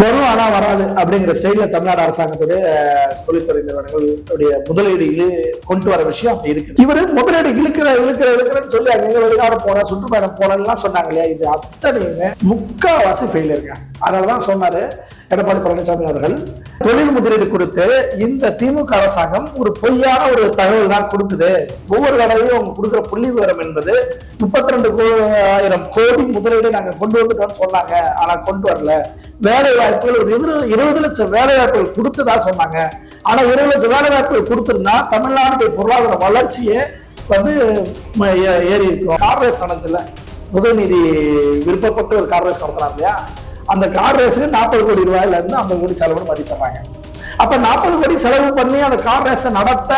வரும் ஆனா வராது அப்படிங்கிற ஸ்டைல தமிழ்நாடு அரசாங்கத்துடைய தொழில்துறை நிறுவனங்களுடைய முதலீடு கொண்டு வர விஷயம் இருக்குது. இவரு முதலீடு இழுக்கிற இழுக்கிற இழுக்கிறன்னு சொல்லி அங்க வெளிநாடு போன சுற்றுப்பயணம் போனலாம் சொன்னாங்க இல்லையா? இது அத்தனையுமே முக்காவாசி ஃபெயிலியருங்க அதனாலதான் சொன்னாரு எடப்பாடி பழனிசாமி அவர்கள் தொழில் முதலீடு கொடுத்து இந்த திமுக அரசாங்கம் ஒரு பொய்யான ஒரு தகவல் தான் கொடுக்குது. ஒவ்வொரு தடவையும் அவங்க கொடுக்குற புள்ளி விவரம் என்பது முப்பத்தி ரெண்டு ஆயிரம் கோடி முதலீடு நாங்கள் கொண்டு வந்துட்டோம்னு சொன்னாங்க. ஆனால் கொண்டு வரல. வேலை வாய்ப்புகள் ஒரு இருபது இருபது லட்சம் வேலை வாய்ப்புகள் கொடுத்ததா சொன்னாங்க. ஆனால் இருபது லட்சம் வேலை வாய்ப்புகள் கொடுத்துருந்தா தமிழ்நாட்டுடைய பொருளாதார வளர்ச்சியே வந்து ஏறி இருக்கும் கார்பரேஸ் நடந்துச்சுல உதயநிதி விருப்பப்பட்டு ஒரு கார்பரேஸ் நடத்தினார் இல்லையா? அந்த கார் ரேஸுக்கு நாற்பது கோடி ரூபாயில இருந்து ஐம்பது கோடி செலவுன்னு மதிப்பிடுறாங்க. அப்ப நாற்பது கோடி செலவு பண்ணி அந்த கார் ரேஸை நடத்த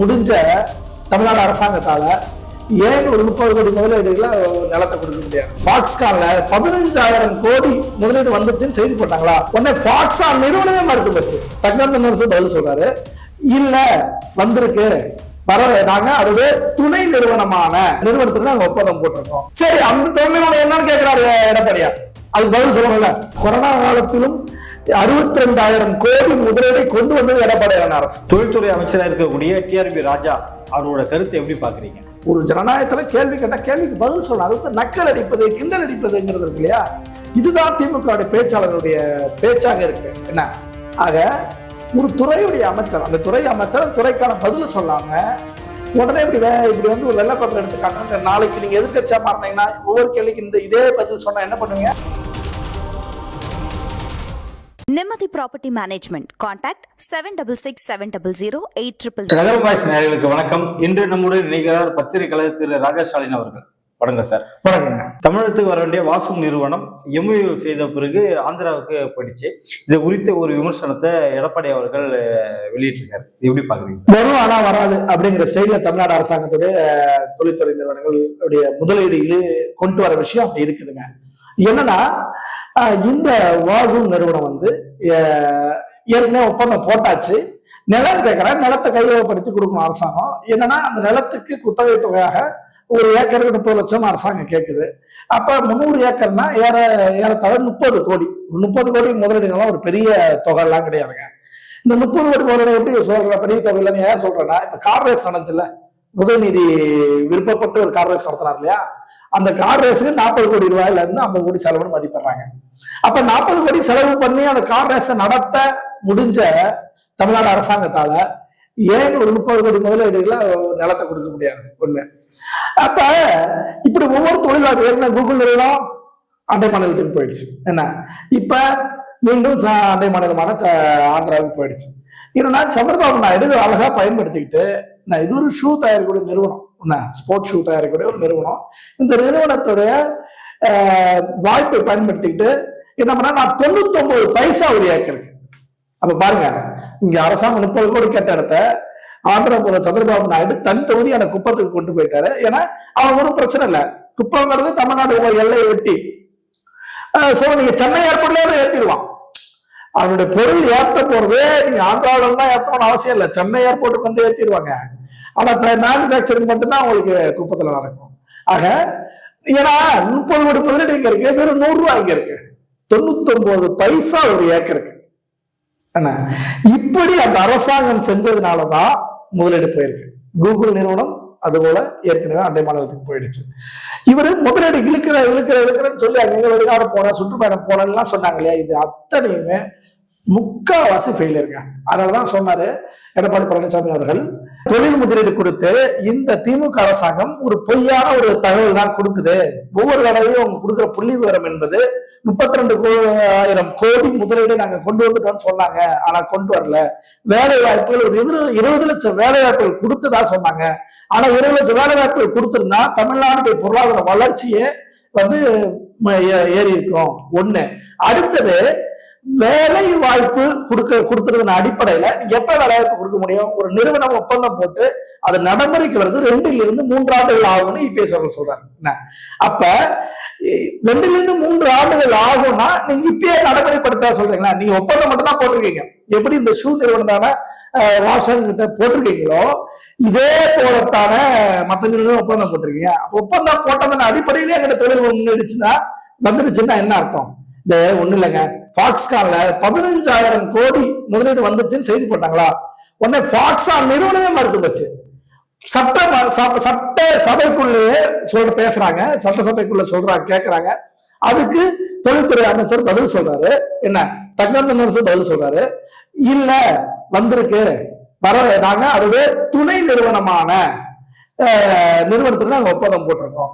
முடிஞ்ச தமிழ்நாடு அரசாங்கத்தால ஏன் ஒரு முப்பது கோடி முதலீடுகளை நிலத்தை கொடுக்க முடியாது? பாக்ஸ்கான்ல பதினஞ்சாயிரம் கோடி முதலீடு வந்துச்சுன்னு செய்தி போட்டாங்களா? உடனே ஃபாக்ஸ்கான் நிறுவனமே மறுத்து போச்சு. தங்கந்த நரசு பதில் சொல்றாரு. இல்ல வந்திருக்கு. பரவாயில்ல நாங்க அதுவே துணை நிறுவனமான நிறுவனத்துக்கு நாங்க ஒப்பந்தம் போட்டிருக்கோம். சரி அந்த தொழில் என்னன்னு கேட்கிறாரு எடப்பாடியா அதுக்கு பதில் சொல்லணும்ல. கொரோனா காலத்திலும் அறுபத்தி ரெண்டாயிரம் கோடி முதலீடை கொண்டு வந்தது எடப்பாடியான அரசு தொழில்துறை அமைச்சராக இருக்கக்கூடிய டிஆர்பி ராஜா அவரோட கருத்தை எப்படி பாக்குறீங்க ஒரு ஜனநாயகத்துல கேள்வி கேட்டா கேள்விக்கு பதில் சொல்லணும். அது நக்கல் அடிப்பது கிண்டல் அடிப்பதுங்கிறது இருக்கு இல்லையா? இதுதான் திமுக பேச்சாளருடைய பேச்சாக இருக்கு. என்ன? ஆக ஒரு துறையுடைய அமைச்சர் அந்த துறை அமைச்சர் துறைக்கான பதில சொல்லாம உடனே இப்படி வே இப்படி வந்து ஒரு வெள்ளப்பத்திரம் எடுத்து காட்டுறாங்க நாளைக்கு நீங்க எதிர்க்கட்சியா மாறினீங்கன்னா ஒவ்வொரு கேள்விக்கு இந்த இதே பதில் சொன்னா என்ன பண்ணுவீங்க? Nimmathi property management contact seven double six seven double zero eight triple நகரம் வாய்ஸ் நேயர்களுக்கு வணக்கம். இன்று நம்முடைய நிகழர் பத்திரிகை கலைஞர் திரு ராஜா ஸ்டாலின் அவர்கள். வணக்கம் சார். வணக்கங்க. தமிழகத்துக்கு வர வேண்டிய வாசம் நிறுவனம் எம்யூ செய்த பிறகு ஆந்திராவுக்கு போயிடுச்சு. இது குறித்த ஒரு விமர்சனத்தை எடப்பாடி அவர்கள் வெளியிட்டிருக்காரு. எப்படி பாக்குறீங்க வரும் ஆனா வராது அப்படிங்கிற ஸ்டைல தமிழ்நாடு அரசாங்கத்துடைய தொழில்துறை நிறுவனங்களுடைய முதலீடு இழு- கொண்டு வர விஷயம் அப்படி இருக்குதுங்க. என்னன்னா இந்த வாசு நிறுவனம் வந்து ஏற்கனவே ஒப்பந்தம் போட்டாச்சு. நிலம் கேட்கறேன் நிலத்தை கையகப்படுத்தி கொடுக்கணும் அரசாங்கம். என்னன்னா அந்த நிலத்துக்கு குத்தகை தொகையாக ஒரு ஏக்கருக்கு முப்பது லட்சம் அரசாங்கம் கேட்குது அப்போ முந்நூறு ஏக்கர்னா ஏற ஏறத்தவிர முப்பது கோடி. முப்பது கோடி முதலீடுகள்லாம் ஒரு பெரிய தொகைலாம் கிடையாதுங்க. இந்த முப்பது கோடி முதலீடு எப்படி சொல்ற பெரிய தொகை இல்லைன்னு ஏன் சொல்றேன்னா இப்போ கார் ரேஸ் நடந்துச்சுல உதயநிதி விருப்பப்பட்டு ஒரு கார் ரேஸ் நடத்தினார் இல்லையா? அந்த கார் ரேஸுக்கு நாற்பது கோடி ரூபாயில இருந்து ஐம்பது கோடி செலவுன்னு மதிப்பிடுறாங்க. அப்ப நாற்பது கோடி செலவு பண்ணி அந்த கார் ரேஸை நடத்த முடிஞ்ச தமிழ்நாடு அரசாங்கத்தால ஏன் ஒரு முப்பது கோடி முதலீடுகளை நிலத்தை கொடுக்க முடியாது? ஒண்ணு. அப்ப இப்படி ஒவ்வொரு தொழிலாளர் ஏற்கனவே கூகுள் நிறுவனம்? அண்டை மாநிலத்துக்கு போயிடுச்சு. என்ன? இப்ப மீண்டும் அண்டை மாநிலமான ஆந்திராவுக்கு போயிடுச்சு. என்னன்னா சந்திரபாபு நாயுடு இதை அழகா பயன்படுத்திக்கிட்டு நான் இது ஒரு ஷூ தயாரிக்கக்கூடிய நிறுவனம். என்ன ஸ்போர்ட்ஸ் ஷூ தயாரிக்கக்கூடிய ஒரு நிறுவனம். இந்த நிறுவனத்துடைய வாய்ப்பை பயன்படுத்திக்கிட்டு என்ன பண்ணா நான் தொண்ணூத்தி ஒன்பது பைசா ஒரு ஏக்கருக்கு அப்ப பாருங்க இங்க அரசாங்கம் முப்பது கோடி கேட்ட இடத்த ஆந்திரா போல சந்திரபாபு நாயுடு தன் தொகுதியான குப்பத்துக்கு கொண்டு போயிட்டாரு. ஏன்னா அவன் ஒன்றும் பிரச்சனை இல்லை. குப்பங்கிறது தமிழ்நாடு உங்க எல்லையை வெட்டி சோ நீங்க சென்னை ஏர்போர்ட்லயே ஏற்றிடுவான் அவனுடைய பொருள் ஏற்ற போறது நீங்க ஆந்திராவில தான் ஏற்றணும்னு அவசியம் இல்லை. சென்னை ஏர்போர்ட்டுக்கு வந்து ஏற்றிடுவாங்க ஆனா மேனுபேக்சரிங் மட்டும்தான் உங்களுக்கு குப்பத்துல நடக்கும். ஆக ஏன்னா முப்பது கோடி முதலீடு இங்க இருக்கு. வெறும் நூறு ரூபாய் இங்க இருக்கு. தொண்ணூத்தி ஒன்பது பைசா ஒரு ஏக்கருக்கு. என்ன? இப்படி அந்த அரசாங்கம் செஞ்சதுனாலதான் முதலீடு போயிருக்கு. கூகுள் நிறுவனம் அதுபோல ஏற்கனவே அண்டை மாநிலத்துக்கு போயிடுச்சு. இவரு முதலீடு இழுக்கிற இழுக்கிற இழுக்கிறன்னு சொல்லி அங்கே வெளிநாடு போனேன் சுற்றுப்பயணம் போனேன்லாம் சொன்னாங்க இல்லையா? இது அத்தனையுமே முக்காவாசி ஃபெயிலியருங்க அதனாலதான் சொன்னாரு எடப்பாடி பழனிசாமி அவர்கள் தொழில் முதலீடு கொடுத்து இந்த திமுக அரசாங்கம் ஒரு பொய்யான ஒரு தகவல் தான் கொடுக்குது. ஒவ்வொரு தடவையும் அவங்க கொடுக்குற புள்ளி விவரம் என்பது முப்பத்தி ரெண்டு ஆயிரம் கோடி முதலீடு நாங்க கொண்டு வந்துட்டோம்னு சொன்னாங்க. ஆனா கொண்டு வரல. வேலை வாய்ப்புகள் ஒரு இருபது இருபது லட்சம் வேலை வாய்ப்புகள் கொடுத்ததா சொன்னாங்க. ஆனா இருபது லட்சம் வேலை வாய்ப்புகள் கொடுத்திருந்தா தமிழ்நாட்டுடைய பொருளாதார வளர்ச்சியே வந்து ஏறி இருக்கும் ஒண்ணு. அடுத்தது வேலை வாய்ப்பு கொடுக்க கொடுத்துருந்த அடிப்படையில எப்ப வேலை வாய்ப்பு கொடுக்க முடியும்? ஒரு நிறுவனம் ஒப்பந்தம் போட்டு அது நடைமுறைக்கு வருது. ரெண்டுல இருந்து மூன்று ஆண்டுகள் ஆகும்னு இபிஎஸ் அவர்கள் சொல்றாங்க. அப்ப ரெண்டுல இருந்து மூன்று ஆண்டுகள் ஆகும்னா நீங்க இப்பயே நடைமுறைப்படுத்த சொல்றீங்களா? நீங்க ஒப்பந்தம் மட்டும் தான் போட்டிருக்கீங்க. எப்படி இந்த ஷூ நிறுவனம் தானே வாசன் கிட்ட போட்டிருக்கீங்களோ இதே போலத்தான மத்த நிறுவனம் ஒப்பந்தம் போட்டிருக்கீங்க. அப்ப ஒப்பந்தம் போட்டதன் அடிப்படையிலே எங்கிட்ட தொழில் முன்னெடுச்சுன்னா வந்துடுச்சுன்னா என்ன அர்த்தம்? இந்த ஒண்ணு இல்லைங்க. ஃபாக்ஸ்கான்ல பதினஞ்சாயிரம் கோடி முதலீடு வந்துச்சுன்னு செய்தி போட்டாங்களா? உடனே ஃபாக்ஸ்கான் நிறுவனமே மறுத்து போச்சு. சட்ட சட்ட சபைக்குள்ளேயே சொல்ற பேசுறாங்க. சட்டசபைக்குள்ள சொல்றாங்க கேட்கறாங்க அதுக்கு தொழில்துறை அமைச்சர் பதில் சொல்றாரு. என்ன? தங்கந்தன் அரசு பதில் சொல்றாரு. இல்ல வந்திருக்கு. வர நாங்க அதுவே துணை நிறுவனமான நிறுவனத்துக்கு நாங்க ஒப்பந்தம் போட்டிருக்கோம்.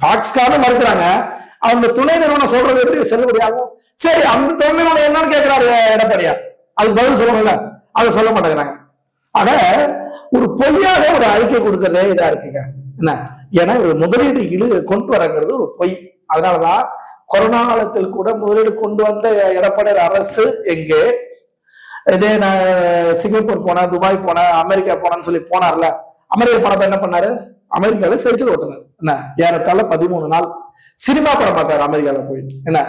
ஃபாக்ஸ்கான மறுக்கிறாங்க. அவங்க துணை நிறுவனம் சொல்றது எப்படி? செல்லுபடியாகும் சரி அந்த துணை நிறுவனம் என்னன்னு கேட்கிறாரு எடப்பாடியா. அதுக்கு பதில் சொல்லணும்ல. அதை சொல்ல மாட்டேங்கிறாங்க. ஆக ஒரு பொய்யாக ஒரு அறிக்கை கொடுக்கறதே இதா இருக்குங்க. என்ன? ஏன்னா ஒரு முதலீடு இழு கொண்டு வரங்கிறது ஒரு பொய். அதனாலதான் கொரோனா காலத்தில் கூட முதலீடு கொண்டு வந்த எடப்பாடியார் அரசு எங்கே? இதே நான் சிங்கப்பூர் போனேன் துபாய் போனேன் அமெரிக்கா போனேன்னு சொல்லி போனார்ல. அமெரிக்கா போனப்ப என்ன பண்ணாரு? அமெரிக்கால சைக்கிள் ஓட்டினார். என்ன? ஏறத்தாழ பதிமூணு நாள் சினிமா படம் பார்த்தாரு அமெரிக்கால போய். என்ன?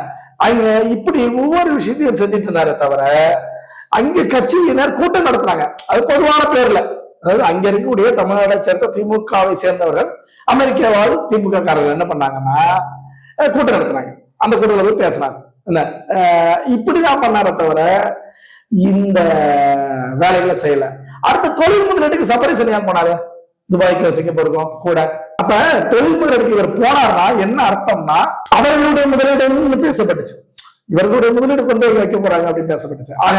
அங்க இப்படி ஒவ்வொரு விஷயத்தையும் செஞ்சுட்டு இருந்தாரே தவிர அங்க கட்சியினர் கூட்டம் நடத்துறாங்க அது பொதுவான பேர்ல. அதாவது அங்க இருக்கக்கூடிய தமிழ்நாடை சேர்ந்த திமுகவை சேர்ந்தவர்கள் அமெரிக்க வாழ் திமுக காரர்கள் என்ன பண்ணாங்கன்னா கூட்டம் நடத்துறாங்க அந்த கூட்டத்தில் போய் பேசுறாங்க என்ன? இப்படிதான் பண்ணாரே தவிர இந்த வேலைகளை செய்யல. அடுத்த தொழில் முதலீட்டுக்கு சப்பரேஷன் ஏன் போனாரு? துபாய்க்கு சிங்கப்பூருக்கும் கூட. அப்ப தொழில்முறைக்கு இவர் போனார்னா என்ன அர்த்தம்னா அவர்களுடைய முதலீடு பேசப்பட்டுச்சு. இவர்களுடைய முதலீடு கொண்டு போய் வைக்க போறாங்க அப்படின்னு பேசப்பட்டுச்சு. ஆக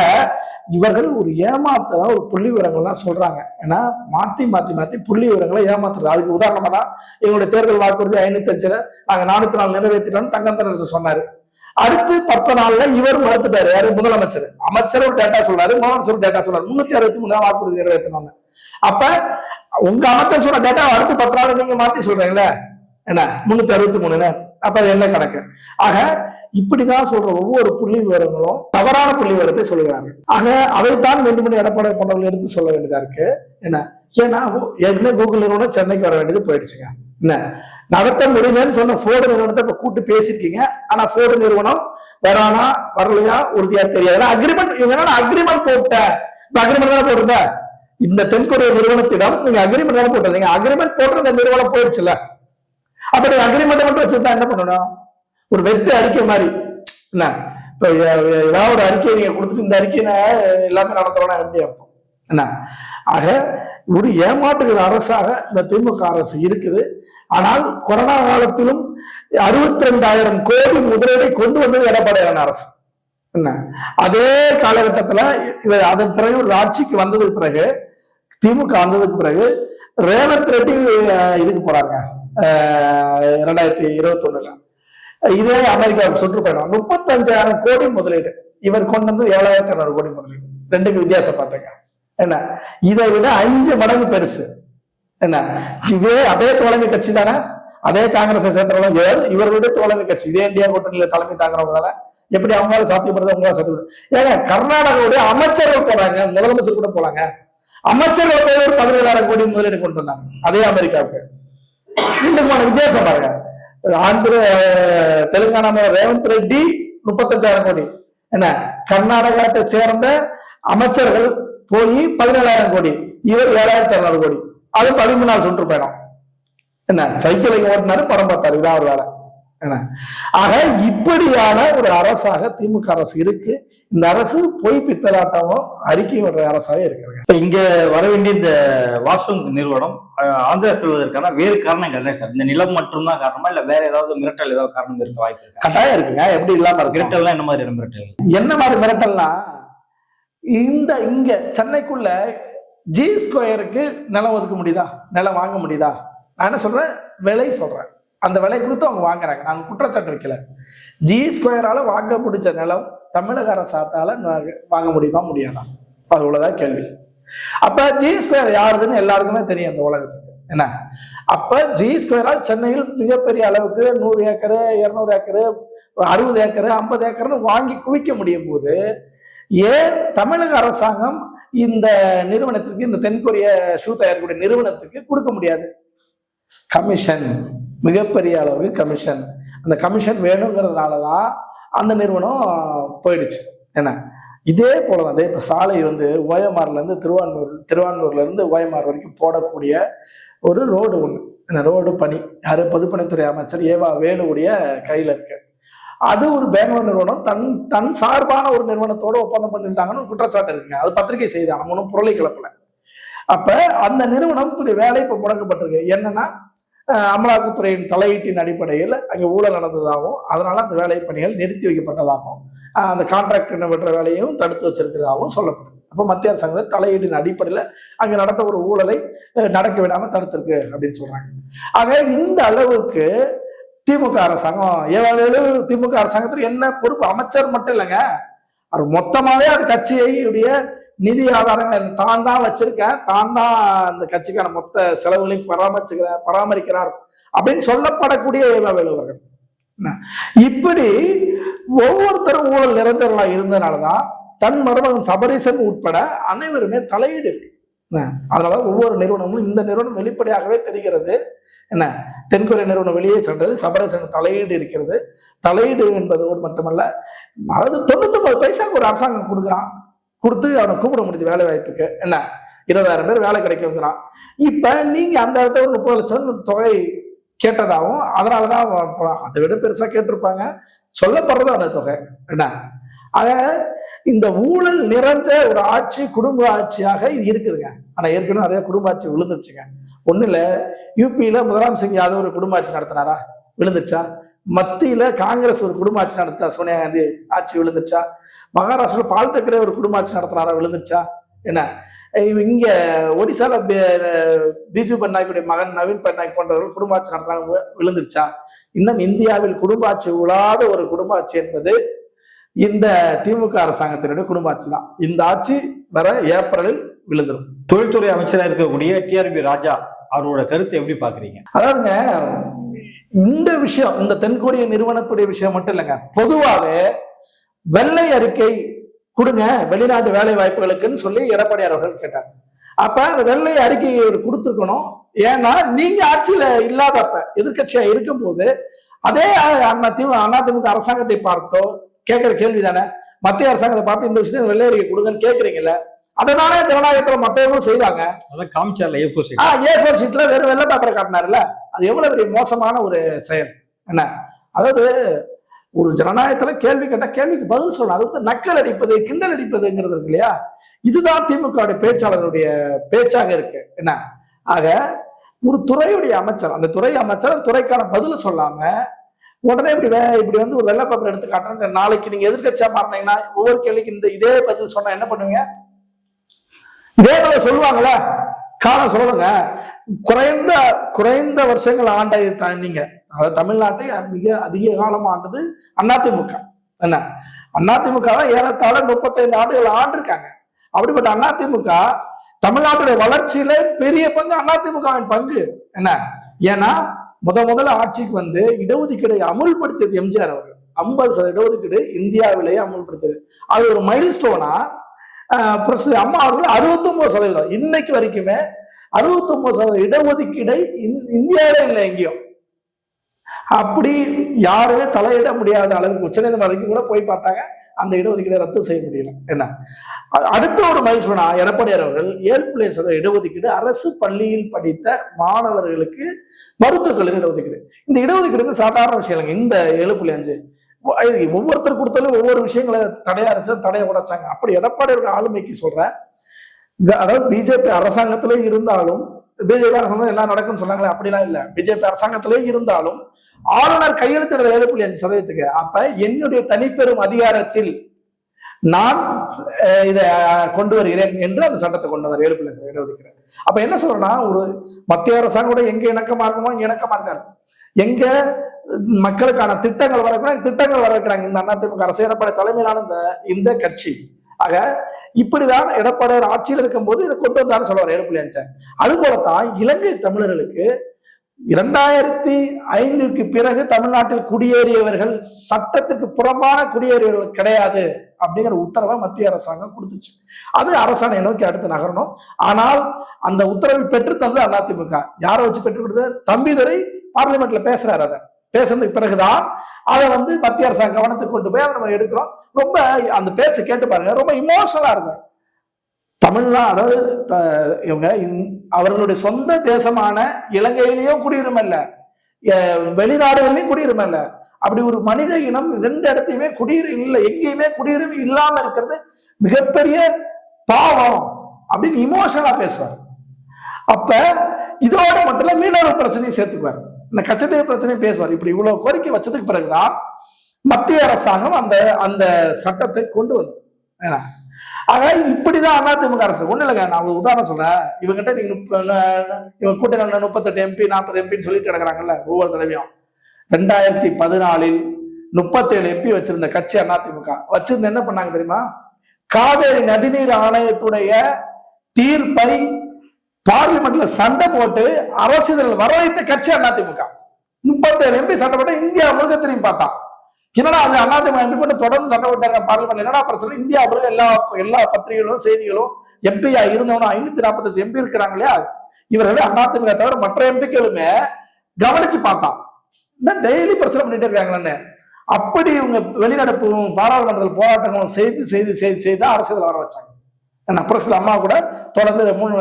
இவர்கள் ஒரு ஏமாத்துற ஒரு புள்ளி விவரங்கள்லாம் சொல்றாங்க. ஏன்னா மாத்தி மாத்தி மாத்தி புள்ளி விவரங்களை ஏமாத்துறது. அதுக்கு உதாரணமா தான் எங்களுடைய தேர்தல் வாக்குறுதி ஐநூத்தி அஞ்சுல நாங்க நானூத்தி நாலு நிறைவேற்றினோம்னு தங்கத்தரசு சொன்னாரு. அடுத்து பத்து நாள்ல இவர் மறுத்துட்டாரு யாரு? முதலமைச்சர். அமைச்சர் ஒரு டேட்டா சொல்றாரு முதலமைச்சர் டேட்டா சொல்றாரு. முன்னூத்தி அறுபத்தி மூணு வாக்குறுதி நிறைவேற்றினாங்க. அப்ப உங்க அமைச்சர் சொன்ன டேட்டா அடுத்து பத்து நாள் நீங்க மாத்தி சொல்றீங்களே? என்ன? முன்னூத்தி அறுபத்தி மூணுன்னு. அப்ப அது என்ன கணக்கு? ஆக இப்படிதான் சொல்ற ஒவ்வொரு புள்ளி விவரங்களும் தவறான புள்ளி விவரத்தை சொல்லுகிறாங்க ஆக அதைத்தான் மீண்டும் மீண்டும் எடப்பாடி போன்றவர்கள் எடுத்து சொல்ல வேண்டியதா இருக்கு. என்ன? ஏன்னா என்ன கூகுள் நிறுவனம் சென்னைக்கு வர வேண்டியது போயிடுச்சுங்க. என்ன? நடத்த முடியலன்னு சொன்ன போர்டு நிறுவனத்தை இப்ப கூட்டு பேசிருக்கீங்க ஆனா ஃபோர்டு நிறுவனம் வரானா வரலையா உறுதியா தெரியாது அக்ரிமெண்ட் இவங்க அக்ரிமெண்ட் போட்ட? இப்ப அக்ரிமெண்ட் தானே போட்டிருந்த? இந்த தென்கொரிய நிறுவனத்திடம் நீங்க அக்ரிமெண்ட் தானே போட்டிருந்தீங்க. அக்ரிமெண்ட் போட்டு இந்த நிறுவனம் போயிடுச்சுல. அப்ப நீங்க அக்ரிமெண்ட் மட்டும் வச்சிருந்தா என்ன பண்ணணும்? ஒரு வெட்டு அறிக்கை மாதிரி. என்ன? இப்ப ஏதாவது ஒரு அறிக்கையை நீங்க கொடுத்துட்டு இந்த அறிக்கையை எல்லாமே நடத்துறோம்னா எப்படி அர்த்தம்? என்ன? ஆக ஒரு ஏமாற்றுகிற அரசாக இந்த திமுக அரசு இருக்குது. ஆனால் கொரோனா காலத்திலும் அறுபத்தி ரெண்டாயிரம் கோடி முதலீடை கொண்டு வந்தது எடப்பாடியான அரசு. என்ன? அதே காலகட்டத்துல இவர் அதன் பிறகு ஒரு ஆட்சிக்கு வந்ததுக்கு பிறகு திமுக வந்ததுக்கு பிறகு ரேவந்த் ரெட்டி இதுக்கு போறாங்க இரண்டாயிரத்தி இருபத்தி ஒண்ணுல இதே அமெரிக்காவுக்கு சுற்றுப்பயணம் முப்பத்தஞ்சாயிரம் கோடி முதலீடு. இவர் கொண்டு வந்து ஏழாயிரத்தி ஐநூறு கோடி முதலீடு. ரெண்டுக்கு வித்தியாசம் பார்த்துங்க. என்ன? இதை விட அஞ்சு மடங்கு பெருசு. என்ன? இதே அதே தோழமை கட்சி தானே? அதே காங்கிரஸை சேர்ந்தவங்க இவர்களுடைய தோழமை கட்சி? இதே இந்தியா கூட்டணியில தலைமை தாங்கிறவங்களால எப்படி அவங்களால சாத்தியப்படுறது அவங்களால சாத்தியப்படுது? ஏங்க கர்நாடகாவுடைய அமைச்சர்கள் போறாங்க. முதலமைச்சர் கூட போறாங்க. அமைச்சர்கள் போய் ஒரு பதினேழாயிரம் கோடி முதலீடு கொண்டு வந்தாங்க. அதே அமெரிக்காவுக்கு. இன்னுமான வித்தியாசம் பாருங்க. ஆந்திர தெலுங்கானா ரேவந்த் ரெட்டி முப்பத்தஞ்சாயிரம் கோடி. என்ன? கர்நாடகத்தை சேர்ந்த அமைச்சர்கள் போய் பதினேழாயிரம் கோடி இவர் ஏழாயிரத்தி அறுநூறு கோடி. அது பதிமூணு நாள் சுற்றுப்பயணம் என்ன? சைக்கிளிங் ஓட்டினாரு படம் பார்த்தாரு. இதான் ஒரு வேலை. என்ன? ஆக இப்படியான ஒரு அரசாக திமுக அரசு இருக்கு. இந்த அரசு பொய் பித்தலாட்டமும் அறிக்கை விடுற அரசாக இருக்கிறாங்க. இப்ப இங்க வர வேண்டிய இந்த வாசுங் நிறுவனம் ஆந்திரா செல்வதற்கான வேறு காரணங்கள் என்ன சார்? இந்த நிலம் மட்டும்தான் காரணமா இல்ல வேற ஏதாவது மிரட்டல் ஏதாவது காரணம் இருக்க வாய்ப்பு கட்டாயம் இருக்குங்க. எப்படி இல்லாம இருக்கு மிரட்டல்னா என்ன மாதிரியான மிரட்டல்? என்ன மாதிரி மிரட்டல்னா இந்த இங்க சென்னைக்குள்ள ஜி ஸ்கொயருக்கு நிலம் ஒதுக்க முடியுதா? நிலம் வாங்க முடியுதா? நான் என்ன சொல்றேன்? விலை சொல்றேன். அந்த விலை கொடுத்து அவங்க வாங்குறாங்க. நாங்க குற்றச்சாட்டு வைக்கல. ஜி ஸ்கொயரால வாங்க முடிச்ச நிலம் தமிழக அரசாத்தால வாங்க முடியுமா? முடியாதா? அவ்வளவுதான் கேள்வி. அப்ப ஜி ஸ்கொயர் யாருதுன்னு எல்லாருக்குமே தெரியும் அந்த உலகத்துக்கு. என்ன? அப்ப ஜி ஸ்கொயரால் சென்னையில் மிகப்பெரிய அளவுக்கு நூறு ஏக்கரு இருநூறு ஏக்கரு அறுபது ஏக்கரு ஐம்பது ஏக்கர்னு வாங்கி குவிக்க முடியும் போது ஏன் தமிழக அரசாங்கம் இந்த நிறுவனத்திற்கு இந்த தென்கொரிய ஷூ தயாரிக்கக்கூடிய நிறுவனத்துக்கு கொடுக்க முடியாது. கமிஷன் மிகப்பெரிய அளவுக்கு கமிஷன். அந்த கமிஷன் வேணுங்கிறதுனால தான் அந்த நிறுவனம் போயிடுச்சு. என்ன? இதே போல தான் இப்போ சாலை வந்து ஓயமார்ல இருந்து திருவான்மூர் திருவான்மூர்ல இருந்து ஓயமார் வரைக்கும் போடக்கூடிய ஒரு ரோடு ஒன்று என்ன? ரோடு பணி. யாரு? பொதுப்பணித்துறை அமைச்சர் ஏவா வேலுவுடைய கையில இருக்கு. அது ஒரு பெங்களூர் நிறுவனம். தன் தன் சார்பான ஒரு நிறுவனத்தோட ஒப்பந்தம் பண்ணிருந்தாங்கன்னு குற்றச்சாட்டு இருக்குங்க. அது பத்திரிகை செய்தி நம்ம ஒன்றும் பொருளை கிளப்பல அப்ப அந்த நிறுவனத்துடைய வேலை இப்ப முடக்கப்பட்டிருக்கு. என்னன்னா அமலாக்கத்துறையின் தலையீட்டின் அடிப்படையில் அங்கே ஊழல் நடந்ததாகவும் அதனால அந்த வேலை பணிகள் நிறுத்தி வைக்கப்பட்டதாகவும் அந்த கான்ட்ராக்ட் விடுற வேலையும் தடுத்து வச்சிருக்கிறதாகவும் சொல்லப்படுது. அப்போ மத்திய அரசாங்கம் தலையீட்டின் அடிப்படையில் அங்கே நடந்த ஒரு ஊழலை நடக்க விடாமல் தடுத்திருக்கு அப்படின்னு சொல்றாங்க. ஆக இந்த அளவுக்கு திமுக அரசாங்கம். ஏவாவேலு திமுக அரசாங்கத்தில் என்ன பொறுப்பு? அமைச்சர் மட்டும் இல்லைங்க. அவர் மொத்தமாவே அது கட்சியுடைய நிதி ஆதாரங்கள் தான் தான் வச்சிருக்கேன். தான் தான் அந்த கட்சிக்கான மொத்த செலவுகளையும் பராமரிச்சுக்கிறார் பராமரிக்கிறார் அப்படின்னு சொல்லப்படக்கூடிய ஏவாவேலு அவர்கள். இப்படி ஒவ்வொருத்தரும் ஊழல் நிறைஞ்சவர்களா இருந்ததுனாலதான் தன் மருமகன் சபரீசன் உட்பட அனைவருமே தலையீடு இருக்கு. அதனால ஒவ்வொரு நிறுவனமும் இந்த நிறுவனம் வெளிப்படையாகவே தெரிகிறது. என்ன? தென்கொரிய நிறுவனம் வெளியே சென்றது சபரசன் தலையீடு இருக்கிறது. தலையீடு என்பதோடு மட்டுமல்ல அதாவது தொண்ணூத்தொன்பது பைசாக்கு ஒரு அரசாங்கம் கொடுக்குறான். கொடுத்து அவனை கூப்பிட முடியுது வேலை வாய்ப்புக்கு. என்ன? இருபதாயிரம் பேர் வேலை கிடைக்குங்கிறான் இப்ப நீங்க அந்த இடத்த ஒரு முப்பது லட்சம் தொகை கேட்டதாகவும் அதனாலதான் தான் அதை விட பெருசா கேட்டிருப்பாங்க. சொல்லப்படுறது அந்த தொகை. என்ன? ஆக இந்த ஊழல் நிறைஞ்ச ஒரு ஆட்சி குடும்ப ஆட்சியாக இது இருக்குதுங்க. ஆனா ஏற்கனவே நிறைய குடும்ப ஆட்சி விழுந்துருச்சுங்க. ஒன்றும் இல்ல யூபியில முதலாம் சிங் யாதவ் ஒரு குடும்ப ஆட்சி நடத்தினாரா? விழுந்துச்சா மத்தியில காங்கிரஸ் ஒரு குடும்ப ஆட்சி நடந்துச்சா சோனியா காந்தி ஆட்சி விழுந்துச்சா மகாராஷ்டிரா பால் தக்கரே ஒரு குடும்ப ஆட்சி நடத்தினாரா? விழுந்துச்சா என்ன? இங்க ஒடிசால பி- பிஜு பட்நாயக்குடைய மகன் நவீன் பட்நாயக் போன்றவர்கள் குடும்ப ஆட்சி நடத்துறாங்க வி- விழுந்துருச்சா? இன்னும் இந்தியாவில் குடும்ப ஆட்சி விழாத ஒரு குடும்ப ஆட்சி என்பது இந்த திமுக அரசாங்கத்தினுடைய குடும்ப ஆட்சி தான். இந்த ஆட்சி வர ஏப்ரலில் விழுந்துரும். தொழில்துறை அமைச்சராக இருக்கக்கூடிய டிஆர்பி ராஜா அவரோட கருத்தை எப்படி பாக்குறீங்க அதாவதுங்க இந்த விஷயம் இந்த தென்கொரிய நிறுவனத்துடைய விஷயம் மட்டும் இல்லைங்க. பொதுவாகவே வெள்ளை அறிக்கை கொடுங்க வெளிநாட்டு வேலை வாய்ப்புகளுக்குன்னு சொல்லி எடப்பாடியார் அவர்கள் கேட்டார். அப்ப அந்த வெள்ளை அறிக்கையை கொடுத்துருக்கணும். ஏன்னா நீங்க ஆட்சியில இல்லாதப்ப எதிர்க்கட்சியா இருக்கும்போது அதே அதிமுக அதிமுக அரசாங்கத்தை பார்த்தோ கேட்கிற கேள்வி தானே. மத்திய அரசாங்கத்தை பார்த்து இந்த விஷயத்தை வெள்ளை அறிக்கை கொடுங்கன்னு கேட்கறீங்கல்ல. அதை தானே ஜனநாயகத்துல மத்தவங்களும் செய்வாங்க. அதான் காமிச்சார்ல A four ah A four ஷீட்ல வெறும் வெள்ளை பேப்பரை காட்டினார்ல. அது எவ்வளவு பெரிய மோசமான ஒரு செயல். என்ன? அதாவது ஒரு ஜனநாயகத்துல கேள்வி கேட்டால் கேள்விக்கு பதில் சொல்லணும். அது வந்து நக்கல் அடிப்பது கிண்டல் அடிப்பதுங்கிறது இருக்கு இல்லையா? இதுதான் திமுக பேச்சாளருடைய பேச்சாக இருக்கு. என்ன? ஆக ஒரு துறையுடைய அமைச்சர் அந்த துறை அமைச்சர் துறைக்கான பதில் சொல்லாம உடனே இப்படி வே- இப்படி வந்து ஒரு வெள்ளை பேப்பர் எடுத்து காட்டுறேன் நாளைக்கு நீங்க எதிர்கட்சியா மாறினீங்கன்னா ஒவ்வொரு கேள்விக்கு இந்த இதே பதில் சொன்னா என்ன பண்ணுவீங்க? இதே பதில் சொல்லுவாங்களா காரணம் சொல்லுங்க. குறைந்த குறைந்த வருஷங்கள் ஆண்டை நீங்க அதாவது தமிழ்நாட்டை மிக அதிக காலம் ஆண்டது அதிமுக என்ன? அதிமுக தான் ஏறத்தாழ முப்பத்தைந்து ஆண்டுகள் ஆண்டிருக்காங்க. அப்படிப்பட்ட அதிமுக தமிழ்நாட்டுடைய வளர்ச்சியில பெரிய பங்கு அதிமுகவின் பங்கு. என்ன? ஏன்னா முத முதல்ல ஆட்சிக்கு வந்து இடஒதுக்கீடை அமுல்படுத்தியது எம்ஜிஆர் அவர்கள். ஐம்பது சதவீத இடஒதுக்கீடு இந்தியாவிலேயே அமுல்படுத்தியது. அது ஒரு மைல் ஸ்டோனா அம்மா அவர்கள் 69% சதவீதம். இன்னைக்கு வரைக்குமே 69% சதவீத இடஒதுக்கீடை இந்- இந்தியாவிலே இல்லை எங்கேயும் அப்படி யாருமே தலையிட முடியாத அளவுக்கு உச்சநீதிமன்றம் வரைக்கும் கூட போய் பார்த்தாங்க. அந்த இடஒதுக்கீடு ரத்து செய்ய முடியல. என்ன? அடுத்த ஒரு மைல் எடப்பாடியார் அவர்கள் ஏழு புள்ளி சதவீத இடஒதுக்கீடு அரசு பள்ளியில் படித்த மாணவர்களுக்கு மருத்துவக் கல்லூரி இடஒதுக்கீடு. இந்த இடஒதுக்கீடு சாதாரண விஷயம் இல்லைங்க. இந்த ஏழு புள்ளி அஞ்சு. ஒவ்வொருத்தர் கொடுத்தாலும் ஒவ்வொரு விஷயங்களை தடையா இருந்துச்சு தடையை உடைச்சாங்க. அப்படி எடப்பாடியோட ஆளுமைக்கு சொல்றேன். அதாவது பிஜேபி அரசாங்கத்திலே இருந்தாலும் பிஜேபி அரசாங்கம் எல்லாம் நடக்கும்னு சொன்னாங்களே அப்படிலாம் இல்ல. பிஜேபி அரசாங்கத்திலே இருந்தாலும் ஆளுநர் கையெழுத்திடுற ஏழு புள்ளி அஞ்சு சதவீதத்துக்கு. அப்ப என்னுடைய தனிப்பெரும் அதிகாரத்தில் நான் இதை கொண்டு வருகிறேன் என்று அந்த சட்டத்தை கொண்டு வந்தார் ஏழு புள்ளி அஞ்சு அப்ப என்ன சொல்றேன்னா ஒரு மத்திய அரசாங்கம் கூட எங்க இணக்கமா இருக்குமோ இங்க இணக்கமா இருக்காரு. எங்க மக்களுக்கான திட்டங்கள் வரக்கூடாது திட்டங்கள் வர வைக்கிறாங்க. இந்த அதிமுக அரசு எடப்பாடி தலைமையிலான இந்த இந்த கட்சி ஆக இப்படிதான் எடப்பாடியார் ஆட்சியில் இருக்கும்போது இதை கொண்டு வந்தான்னு சொல்லுவார் ஏழு புள்ளி அது போலத்தான் இலங்கை தமிழர்களுக்கு இரண்டாயிரத்தி ஐந்துக்கு பிறகு தமிழ்நாட்டில் குடியேறியவர்கள் சட்டத்துக்கு புறம்பான குடியேறியவர்கள் கிடையாது அப்படிங்கிற உத்தரவை மத்திய அரசாங்கம் கொடுத்துச்சு. அது அரசாணை நோக்கி அடுத்து நகரணும். ஆனால் அந்த உத்தரவை பெற்று தந்தது அதிமுக. யாரை வச்சு பெற்று கொடுத்தது? தம்பிதுரை பார்லிமெண்ட்ல பேசுறாரு அதை. பேசுனதுக்கு பிறகுதான் அதை வந்து மத்திய அரசாங்க கவனத்துக்கு கொண்டு போய் அதை நம்ம எடுக்கிறோம். ரொம்ப அந்த பேச்சை கேட்டு பாருங்க. ரொம்ப இமோஷனலா இருக்கும். தமிழ்னா அதாவது த- இவங்க இந்- அவர்களுடைய சொந்த தேசமான இலங்கையிலேயும் குடியுரிமை இல்லை. வெளிநாடுகள்லையும் குடியுரிமை அப்படி ஒரு மனித இனம் ரெண்டு இடத்தையுமே குடியுரிமை இல்லை எங்கேயுமே குடியுரிமை இல்லாம இருக்கிறது மிகப்பெரிய பாவம் அப்படின்னு இமோஷனலா பேசுவார். அப்ப இதோட மட்டும் மீனவர் பிரச்சனையும் சேர்த்துக்குவார். இந்த கச்சத்தீவு பிரச்சனையும் பேசுவார். இப்படி இவ்வளவு கோரிக்கை வச்சதுக்கு பிறகுதான் மத்திய அரசாங்கம் அந்த அந்த சட்டத்தை கொண்டு வந்தது. ஏன்னா, ஆக இப்படிதான் அதிமுக அரசு. ஒண்ணு இல்லைங்க நான் ஒரு உதாரணம் சொல்றேன். இவங்கிட்ட நீங்க இவங்க கூட்டணி முப்பத்தெட்டு எம்பி நாற்பது எம்பின்னு சொல்லிட்டு கிடக்குறாங்கல்ல ஒவ்வொரு தடவையும். ரெண்டாயிரத்தி பதினாலில் முப்பத்தேழு எம்பி வச்சிருந்த கட்சி அதிமுக வச்சிருந்த என்ன பண்ணாங்க தெரியுமா? காவேரி நதிநீர் ஆணையத்துடைய தீர்ப்பை பார்லிமெண்ட்ல சண்டை போட்டு அரசியல் வரவைத்த கட்சி அதிமுக. முப்பத்தேழு எம்பி சண்டை போட்டு இந்தியா முழுக்க திரும்பி பார்த்தான். என்னடா அது அதிமுக எம்பி போட்டு தொடர்ந்து சண்டை போட்டாங்க பார்லிமெண்ட் என்னடா பிரச்சனை? இந்தியா முழுக்க எல்லா எல்லா பத்திரிகைகளும் செய்திகளும் எம்பியா இருந்தவனும் ஐநூத்தி நாற்பத்தஞ்சு எம்பி இருக்கிறாங்க இல்லையா? இவர்கள் அதிமுக தவிர மற்ற எம்பிக்களுமே கவனிச்சு பார்த்தான். டெய்லி பிரச்சனை பண்ணிட்டே இருக்காங்கன்னு அப்படி இவங்க வெளிநடப்பும் பாராளுமன்றத்தில் போராட்டங்களும் செய்து செய்து செய்து செய்து அரசியல் வர வச்சாங்க. ஏன்னா அம்மா கூட தொடர்ந்து மூணு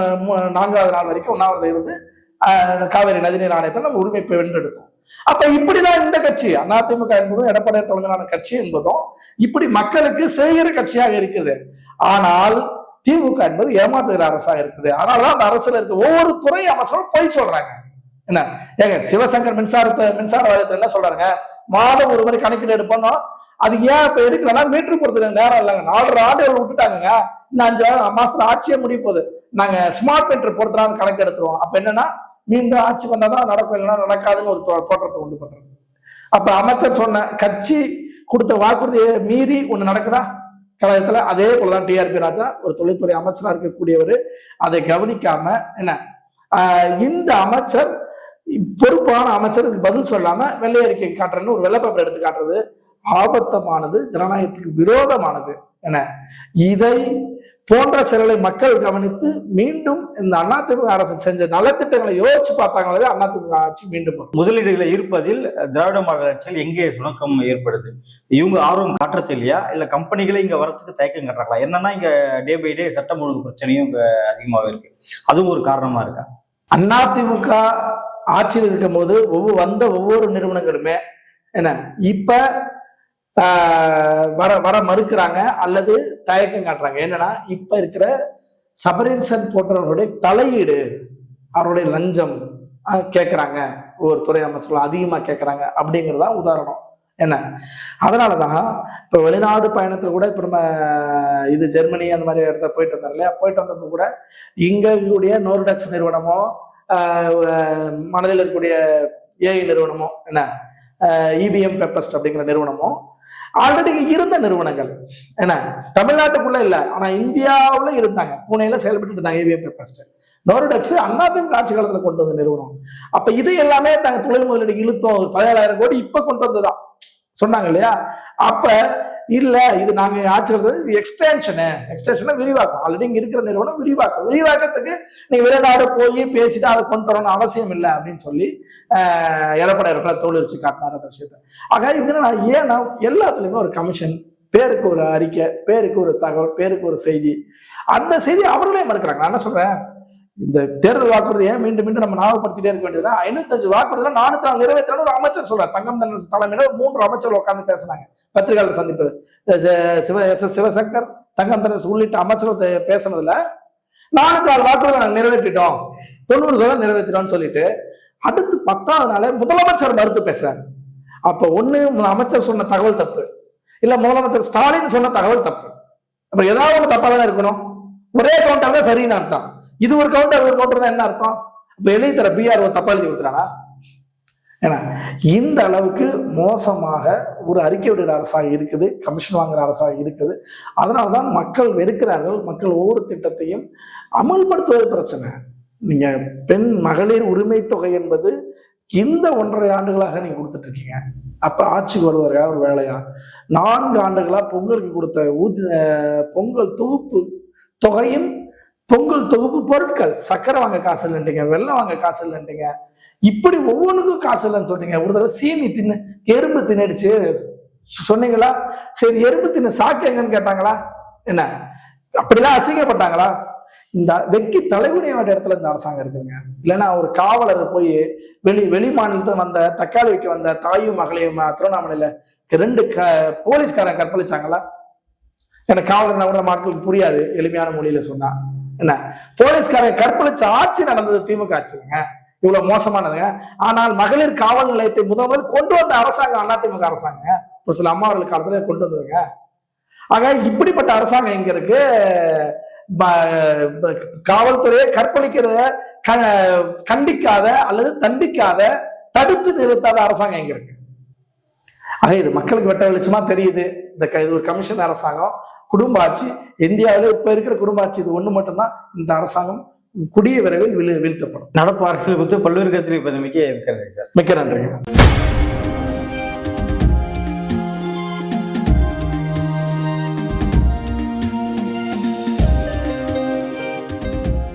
நான்காவது நாள் வரைக்கும் ஒன்றாவது இருந்து காவேரி காவிரி நதிநீர் ஆணையத்தை நம்ம உரிமை வென்றெடுத்தோம் அப்ப இப்படிதான் இந்த கட்சி அதிமுக என்பதும் எடப்பாடி தலைமையிலான கட்சி என்பதும் இப்படி மக்களுக்கு செய்கிற கட்சியாக இருக்குது. ஆனால் திமுக என்பது ஏமாற்றுகிற அரசாக இருக்குது. அதனாலதான் அந்த அரசுல இருக்க. ஒவ்வொரு துறை அமைச்சரும் பொய் சொல்றாங்க. என்ன? ஏங்க சிவசங்கர் மின்சாரத்தை மின்சார வாரியத்தில் என்ன சொல்றாங்க மாதம் ஒரு முறை கணக்கீடு எடுப்போம்னா அது ஏன் இப்ப எடுக்கலன்னா மீட்ரு போடுறதுக்கு நேரம் இல்லைங்க. நாலரை ஆண்டுகள் விட்டுட்டாங்க இன்னும் அஞ்சு மாசத்துல ஆட்சியே முடிய போகுது. நாங்க ஸ்மார்ட் மீட்டர் பொறுத்தலாம் கணக்கு எடுத்துருவோம். அப்ப என்னன்னா மீண்டும் ஆட்சி வந்தாதான் நடக்கும் இல்லைன்னா நடக்காதுன்னு ஒரு தோற்றத்தை உண்டு பண்றது. அப்ப அமைச்சர் சொன்ன கட்சி கொடுத்த வாக்குறுதியை மீறி ஒண்ணு நடக்குதா? கழகத்துல அதே போலதான் டிஆர்பி ராஜா ஒரு தொழில்துறை அமைச்சரா இருக்கக்கூடியவர் அதை கவனிக்காம என்ன இந்த அமைச்சர் பொறுப்பான அமைச்சருக்கு பதில் சொல்லாம வெள்ளை அறிக்கை காட்டுறேன்னு ஒரு வெள்ளை பேப்பர் எடுத்து காட்டுறது. ஆபத்தமானது ஜனநாயகத்துக்கு விரோதமானது என இதை போன்ற செயல்களை மக்கள் கவனித்து மீண்டும் இந்த அதிமுக அரசு செஞ்ச நலத்திட்டங்களை யோசிச்சு பார்த்தாங்களே அதிமுக ஆட்சி மீண்டும். முதலீடுகளை ஈர்ப்பதில் திராவிட மாடல் ஆட்சியில் எங்கே சுணக்கம் ஏற்படுது? இவங்க ஆர்வம் காட்டுறது இல்லையா? இல்ல கம்பெனிகளே இங்க வரத்துக்கு தயக்கம் காட்டுறாங்களா? என்னன்னா இங்க டே பை டே சட்டம் ஒழுங்கு பிரச்சனையும் இங்க அதிகமாவே இருக்கு. அதுவும் ஒரு காரணமா இருக்கா? அதிமுக ஆட்சியில் இருக்கும்போது ஒவ்வொரு வந்த ஒவ்வொரு நிறுவனங்களுமே என்ன இப்ப வர வர மறுக்கிறாங்க அல்லது தயக்கம் காட்டுறாங்க. என்னன்னா இப்ப இருக்கிற சபரீன்சன் போன்றவர்களுடைய தலையீடு அவருடைய லஞ்சம் கேட்குறாங்க கேட்கறாங்க ஒரு துறை அமைச்சர்கள் அதிகமா கேட்கறாங்க அப்படிங்கிறதா உதாரணம். என்ன? அதனாலதான் இப்ப வெளிநாடு பயணத்துல கூட இப்ப நம்ம இது ஜெர்மனி அந்த மாதிரி இடத்துல போயிட்டு வந்தோம் இல்லையா? போயிட்டு வந்தப்போ கூட இங்க இருக்கக்கூடிய நோர்டக்ஸ் நிறுவனமோ மணலில் இருக்கக்கூடிய ஏஐ நிறுவனமோ என்ன? இபிஎம் பெப்பஸ்ட் அப்படிங்கிற நிறுவனமோ ஆல்ரெடி இருந்த நிறுவனங்கள். என்ன? தமிழ்நாட்டுக்குள்ள இல்லை. ஆனா இந்தியாவில் இருந்தாங்க. புனேல செயல்பட்டு இருந்தாங்க ஏவிஎம் பேப்பர்ஸ்ட் நோர்டெக்ஸ் அதிமுக ஆட்சி காலத்தில் கொண்டு வந்த நிறுவனம். அப்ப இது எல்லாமே நாங்க தொழில் முதலீடு இழுத்தோம். பதினேழாயிரம் கோடி இப்ப கொண்டு வந்ததுதான். சொன்னாங்க இல்லையா? அப்ப இல்ல இது நாங்க ஆட்சி இது எக்ஸ்டென்ஷனு எக்ஸ்டென்ஷனை விரிவாக்கம். ஆல்ரெடி இங்க இருக்கிற நிறுவனம் விரிவாக்கம். விரிவாக்கத்துக்கு நீங்கள் வெளிநாடு போய் பேசிட்டு அதை கொண்டு வரணும் அவசியம் இல்லை அப்படின்னு சொல்லி எடப்பட எடப்பாடி அவர்களை காட்டினார் அந்த விஷயத்த. ஆக இவங்க நான் ஏன்னா எல்லாத்துலயுமே ஒரு கமிஷன் பேருக்கு ஒரு அறிக்கை பேருக்கு ஒரு தகவல் பேருக்கு ஒரு செய்தி அந்த செய்தி அவர்களே மறுக்கிறாங்க. நான் என்ன சொல்றேன்? இந்த தேர்தல் வாக்குறுதி ஏன் மீண்டும் மீண்டும் நம்ம ஞாபகப்படுத்திட்டே இருக்க வேண்டியது ஐநூத்தஞ்சு வாக்குறுதியில நானூத்தி நாலு நிறைவேற்றணும் ஒரு அமைச்சர் சொல்றார். தங்கம் தன் தலைமையில மூன்று அமைச்சர்கள் உட்காந்து பேசினாங்க. பத்திரிகையாளர் சந்திப்பு. சிவ எஸ் எஸ் சிவசங்கர் தங்கம் தரசு உள்ளிட்ட அமைச்சர்கள் பேசினதுல நானூத்தி நாலு வாக்குறுதி நாங்கள் நிறைவேற்றிட்டோம். தொண்ணூறு சதவீதம் நிறைவேற்றிட்டோம்னு சொல்லிட்டு அடுத்து பத்தாவது நாளே முதலமைச்சர் மறுத்து பேசுறாரு. அப்ப ஒண்ணு அமைச்சர் சொன்ன தகவல் தப்பு. இல்ல முதலமைச்சர் ஸ்டாலின் சொன்ன தகவல் தப்பு. அப்ப ஏதாவது ஒண்ணு தப்பா தானே இருக்கணும்? ஒரே கவுண்டர் தான் சரின்னு அர்த்தம். இது ஒரு கவுண்டர் அது ஒரு கவுண்டர் தான் என்ன அர்த்தம்? இப்ப எழுதி தர பிஆர் ஒரு தப்பா எழுதி கொடுத்துறானா ஏன்னா இந்த அளவுக்கு மோசமாக ஒரு அறிக்கை விடுகிற அரசாக இருக்குது கமிஷன் வாங்குற அரசாக இருக்குது. அதனால்தான் மக்கள் வெறுக்கிறார்கள் மக்கள் ஒவ்வொரு திட்டத்தையும் அமல்படுத்துவது பிரச்சனை. நீங்க பெண் மகளிர் உரிமை தொகை என்பது இந்த ஒன்றரை ஆண்டுகளாக நீங்க கொடுத்துட்டு இருக்கீங்க அப்ப ஆட்சிக்கு வருவாரா ஒரு வேலையா? நான்கு ஆண்டுகளா பொங்கலுக்கு கொடுத்த ஊதி பொங்கல் தொகுப்பு தொகையின் பொங்கல் தொகுப்பு பொருட்கள். சக்கரை வாங்க காசு இல்லைன்றீங்க வெள்ளம் வாங்க காசு இல்லைன்றீங்க. இப்படி ஒவ்வொன்றுக்கும் காசு இல்லைன்னு சொல்றீங்க. ஒரு தடவை சீனி தின்னு எறும்பு தின்னுடுச்சு. சொன்னீங்களா? சரி எறும்பு தின்னு சாக்கு எங்கன்னு கேட்டாங்களா? என்ன? அப்படிலாம் அசிங்கப்பட்டாங்களா? இந்த வெக்கி தலைகுனிய வேண்டிய இடத்துல இந்த அரசாங்கம் இருக்குங்க இல்லைன்னா ஒரு காவலர் போய் வெளி வெளி மாநிலத்தில் வந்த தக்காளி வைக்க வந்த தாயும் மகளையும் திருவண்ணாமலையில ரெண்டு க போலீஸ்காரன் கற்பழிச்சாங்களா? எனக்கு காவலர்னா கூட மக்களுக்கு புரியாது எளிமையான மொழியில சொன்னா. என்ன? போலீஸ்காரன் கற்பழிச்ச ஆட்சி நடந்தது திமுக ஆட்சிங்க. இவ்வளவு மோசமானதுங்க. ஆனால் மகளிர் காவல் நிலையத்தை முதல் முதல் கொண்டு வந்த அரசாங்கம் அதிமுக அரசாங்கம் ஒரு சில அம்மாவர்கள் காலத்துல கொண்டு வந்ததுங்க. ஆக இப்படிப்பட்ட அரசாங்கம் எங்க இருக்கு? காவல்துறையை கற்பழிக்கிறத க- கண்டிக்காத அல்லது தண்டிக்காத தடுத்து நிறுத்தாத அரசாங்கம் எங்க இருக்கு? ஆக இது மக்களுக்கு வெட்ட வெளிச்சமா தெரியுது. இந்த க- இது ஒரு கமிஷன் அரசாங்கம். குடும்ப ஆட்சி இந்தியாவில இப்ப இருக்கிற குடும்ப ஆட்சி இது ஒண்ணு மட்டும்தான். இந்த அரசாங்கம் குடிய விரைவில் வீழ் வீழ்த்தப்படும். நடப்பு அரசியல் குறித்து பல்வேறு கருத்தில் இப்போதைக்கு இருக்கிறது சார். மிக்க நன்றிங்க.